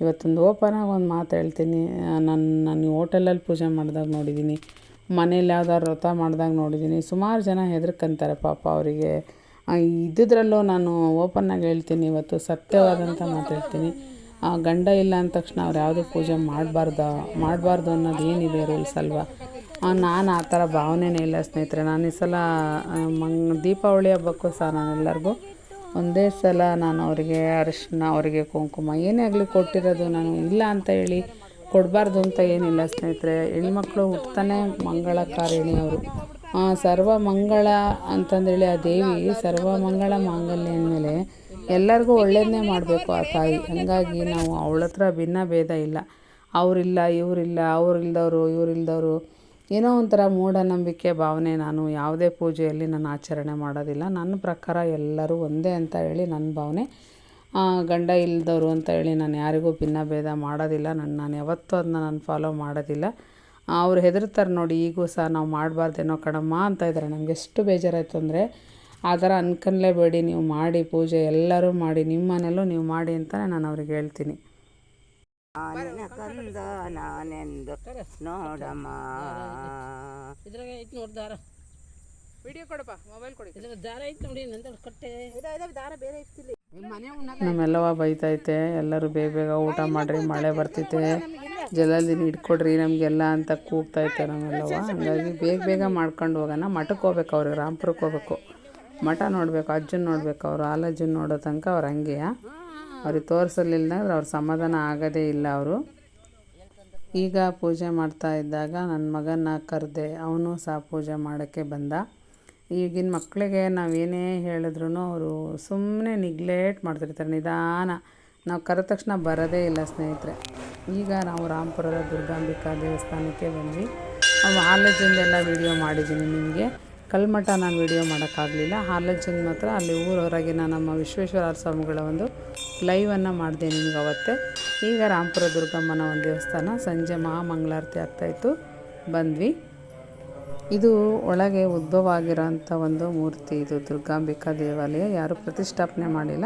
Speaker 5: ಇವತ್ತೊಂದು ಓಪನಾಗಿ ಒಂದು ಮಾತು ಹೇಳ್ತೀನಿ. ನಾನು ನಾನು ಹೋಟೆಲಲ್ಲಿ ಪೂಜೆ ಮಾಡಿದಾಗ ನೋಡಿದ್ದೀನಿ. ಮನೇಲಿ ಯಾವ್ದಾದ್ರು ವ್ರತ ಮಾಡಿದಾಗ ನೋಡಿದ್ದೀನಿ. ಸುಮಾರು ಜನ ಹೆದರ್ಕಂತಾರೆ ಪಾಪ ಅವರಿಗೆ. ಇದ್ದಿದ್ರಲ್ಲೂ ನಾನು ಓಪನ್ನಾಗಿ ಹೇಳ್ತೀನಿ ಇವತ್ತು ಸತ್ಯವಾದಂಥ ಮಾತಾಡ್ತೀನಿ ಆ, ಗಂಡ ಇಲ್ಲ ಅಂದ ತಕ್ಷಣ ಅವ್ರು ಯಾವುದೇ ಪೂಜೆ ಮಾಡಬಾರ್ದ, ಮಾಡಬಾರ್ದು ಅನ್ನೋದು ಏನಿದೆ ರೂಲ್ಸ್ ಅಲ್ವಾ? ನಾನು ಆ ಥರ ಭಾವನೆನೇ ಇಲ್ಲ ಸ್ನೇಹಿತರೆ. ನಾನು ಈ ಸಲ ಮಂಗ್, ದೀಪಾವಳಿ ಹಬ್ಬಕ್ಕೂ ಸಹ ನಾನು ಎಲ್ಲರಿಗೂ ಒಂದೇ ಸಲ ನಾನು ಅವರಿಗೆ ಅರಿಶಿನ ಅವರಿಗೆ ಕುಂಕುಮ ಏನೇ ಆಗಲಿ ಕೊಟ್ಟಿರೋದು ನಾನು ಇಲ್ಲ ಅಂತ ಹೇಳಿ ಕೊಡಬಾರ್ದು ಅಂತ ಏನಿಲ್ಲ ಸ್ನೇಹಿತರೆ. ಹೆಣ್ಮಕ್ಳು ಹುಟ್ತಾನೆ ಮಂಗಳಕಾರಿಣಿ ಅವರು. ಸರ್ವ ಮಂಗಳ ಅಂತಂದೇಳಿ ಆ ದೇವಿ ಸರ್ವಮಂಗಳ ಮಾಂಗಲ್ಯ ಅಂದಮೇಲೆ ಎಲ್ಲರಿಗೂ ಒಳ್ಳೆಯದನ್ನೇ ಮಾಡಬೇಕು ಆ ತಾಯಿ. ಹಂಗಾಗಿ ನಾವು ಅವಳ ಹತ್ರ ಭಿನ್ನ ಭೇದ ಇಲ್ಲ. ಅವರಿಲ್ಲ, ಇವರಿಲ್ಲ, ಅವ್ರಿಲ್ದವರು, ಇವರಿಲ್ದವರು. ಏನೋ ಒಂಥರ ಮೂಢನಂಬಿಕೆ ಭಾವನೆ ನಾನು ಯಾವುದೇ ಪೂಜೆಯಲ್ಲಿ ನಾನು ಆಚರಣೆ ಮಾಡೋದಿಲ್ಲ. ನನ್ನ ಪ್ರಕಾರ ಎಲ್ಲರೂ ಒಂದೇ ಅಂತ ಹೇಳಿ ನನ್ನ ಭಾವನೆ. ಗಂಡ ಇಲ್ದವರು ಅಂತ ಹೇಳಿ ನಾನು ಯಾರಿಗೂ ಭಿನ್ನ ಭೇದ ಮಾಡೋದಿಲ್ಲ. ನನ್ನ ನಾನು ಯಾವತ್ತೂ ಅದನ್ನ ನಾನು ಫಾಲೋ ಮಾಡೋದಿಲ್ಲ. ಅವ್ರು ಹೆದರ್ತಾರೆ ನೋಡಿ ಈಗೂ ಸಹ ನಾವು ಮಾಡಬಾರ್ದೇನೋ ಕಣಮ್ಮ ಅಂತ ಇದ್ದಾರೆ ನಮ್ಗೆ ಎಷ್ಟು ಬೇಜಾರಾಯಿತು ಅಂದರೆ ಆ ಥರ ಅನ್ಕೊಳ್ಲೇಬೇಡಿ ನೀವು ಮಾಡಿ ಪೂಜೆ ಎಲ್ಲರೂ ಮಾಡಿ ನಿಮ್ಮ ಮನೇಲೂ ನೀವು ಮಾಡಿ ಅಂತಲೇ ನಾನು ಅವ್ರಿಗೆ ಹೇಳ್ತೀನಿ.
Speaker 4: ಕಂದ ನಾನೆಂದು ನೋಡಮ್ಮ.
Speaker 2: ಇದ್ರಾಗ ಐತಿ ನೋಡಿ ದಾರ.
Speaker 3: ವಿಡಿಯೋ ಕೊಡಪ್ಪ ಮೊಬೈಲ್ ಕೊಡಿ.
Speaker 2: ದಾರ ಐತೆ ನೋಡಿ ನಂತರ ಕಟ್ಟೆ. ದಾರ ಬೇರೆ ಐತಿಲ್ಲಿ
Speaker 5: ನಮ್ಮೆಲ್ಲವ ಬೈತೈತೆ, ಎಲ್ಲರೂ ಬೇಗ ಬೇಗ ಊಟ ಮಾಡಿರಿ, ಮಳೆ ಬರ್ತೈತೆ ಜಲದಲ್ಲಿ ಇಟ್ಕೊಡ್ರಿ, ನಮಗೆಲ್ಲ ಅಂತ ಕೂಗ್ತೈತೆ ನಮ್ಮೆಲ್ಲವ. ಹಂಗಾಗಿ ಬೇಗ ಬೇಗ ಮಾಡ್ಕೊಂಡು ಹೋಗೋಣ. ಮಠಕ್ಕೆ ಹೋಗ್ಬೇಕು ಅವ್ರಿಗೆ ರಾಮ್ಪುರಕ್ಕೆ ಹೋಗ್ಬೇಕು. ಮಠ ನೋಡಬೇಕು, ಅಜ್ಜನ ನೋಡಬೇಕು ಅವರು, ಹಾಲಜ್ಜನ ನೋಡೋ ತನಕ ಅವ್ರು ಹಂಗೆಯ ಅವ್ರಿಗೆ ತೋರಿಸಲಿಲ್ಲ ಅವ್ರ ಸಮಾಧಾನ ಆಗೋದೇ ಇಲ್ಲ ಅವರು. ಈಗ ಪೂಜೆ ಮಾಡ್ತಾ ಇದ್ದಾಗ ನನ್ನ ಮಗನ ಕರೆದೆ, ಅವನು ಸಹ ಪೂಜೆ ಮಾಡೋಕ್ಕೆ ಬಂದ. ಈಗಿನ ಮಕ್ಕಳಿಗೆ ನಾವು ಏನೇ ಹೇಳಿದ್ರೂ ಅವರು ಸುಮ್ಮನೆ ನಿಗ್ಲೇಟ್ ಮಾಡ್ತಿರ್ತಾರೆ, ನಿಧಾನ. ನಾವು ಕರೆದ ತಕ್ಷಣ ಬರೋದೇ ಇಲ್ಲ ಸ್ನೇಹಿತರೆ. ಈಗ ನಾವು ರಾಮಪುರದ ದುರ್ಗಾಂಬಿಕಾ ದೇವಸ್ಥಾನಕ್ಕೆ ಬಂದ್ವಿ. ಹಾಲಜ್ಜಿಂದೆಲ್ಲ ವೀಡಿಯೋ ಮಾಡಿದ್ದೀನಿ ನಿಮಗೆ. ಕಲ್ಮಠ ನಾನು ವೀಡಿಯೋ ಮಾಡೋಕ್ಕಾಗಲಿಲ್ಲ. ಹಾಲಜ್ಜಿಂದ ಮಾತ್ರ ಅಲ್ಲಿ ಊರವರಾಗಿನ ನಮ್ಮ ವಿಶ್ವೇಶ್ವರ ಸ್ವಾಮಿಗಳ ಒಂದು ಲೈವನ್ನು ಮಾಡಿದೆ ನಿಮ್ಗೆ ಅವತ್ತೆ. ಈಗ ರಾಮಪುರ ದುರ್ಗಮ್ಮನ ಒಂದು ದೇವಸ್ಥಾನ ಸಂಜೆ ಮಹಾಮಂಗಳಾರತಿ ಆಗ್ತಾಯಿತ್ತು ಬಂದ್ವಿ. ಇದು ಒಳಗೆ ಉದ್ಭವ ಆಗಿರೋಂಥ ಒಂದು ಮೂರ್ತಿ. ಇದು ದುರ್ಗಾಂಬಿಕಾ ದೇವಾಲಯ. ಯಾರು ಪ್ರತಿಷ್ಠಾಪನೆ ಮಾಡಿಲ್ಲ.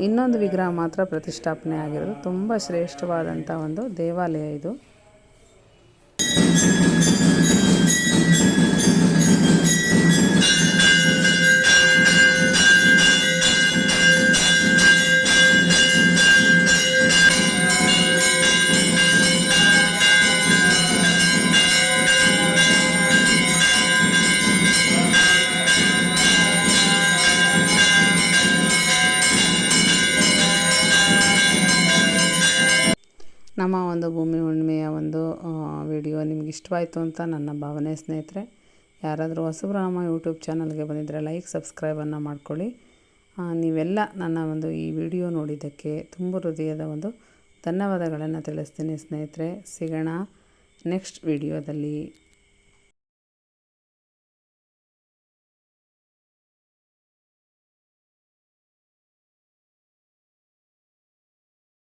Speaker 5: ಇನ್ನೊಂದು ವಿಗ್ರಹ ಮಾತ್ರ ಪ್ರತಿಷ್ಠಾಪನೆ ಆಗಿರೋದು. ತುಂಬ ಶ್ರೇಷ್ಠವಾದಂಥ ಒಂದು ದೇವಾಲಯ ಇದು. ಭೂಮಿ ಹುಣ್ಣಿಮೆಯ ಒಂದು ವಿಡಿಯೋ ನಿಮ್ಗೆ ಇಷ್ಟವಾಯಿತು ಅಂತ ನನ್ನ ಭಾವನೆ ಸ್ನೇಹಿತರೆ. ಯಾರಾದರೂ ಹೊಸಬ್ರಹ್ಮ ಯೂಟ್ಯೂಬ್ ಚಾನಲ್ಗೆ ಬಂದಿದ್ದರೆ ಲೈಕ್ ಸಬ್ಸ್ಕ್ರೈಬನ್ನು ಮಾಡ್ಕೊಳ್ಳಿ. ನೀವೆಲ್ಲ ನನ್ನ ಒಂದು ಈ ವಿಡಿಯೋ ನೋಡಿದ್ದಕ್ಕೆ ತುಂಬ ಹೃದಯದ ಒಂದು ಧನ್ಯವಾದಗಳನ್ನು ತಿಳಿಸ್ತೀನಿ ಸ್ನೇಹಿತರೆ. ಸಿಗೋಣ ನೆಕ್ಸ್ಟ್ ವಿಡಿಯೋದಲ್ಲಿ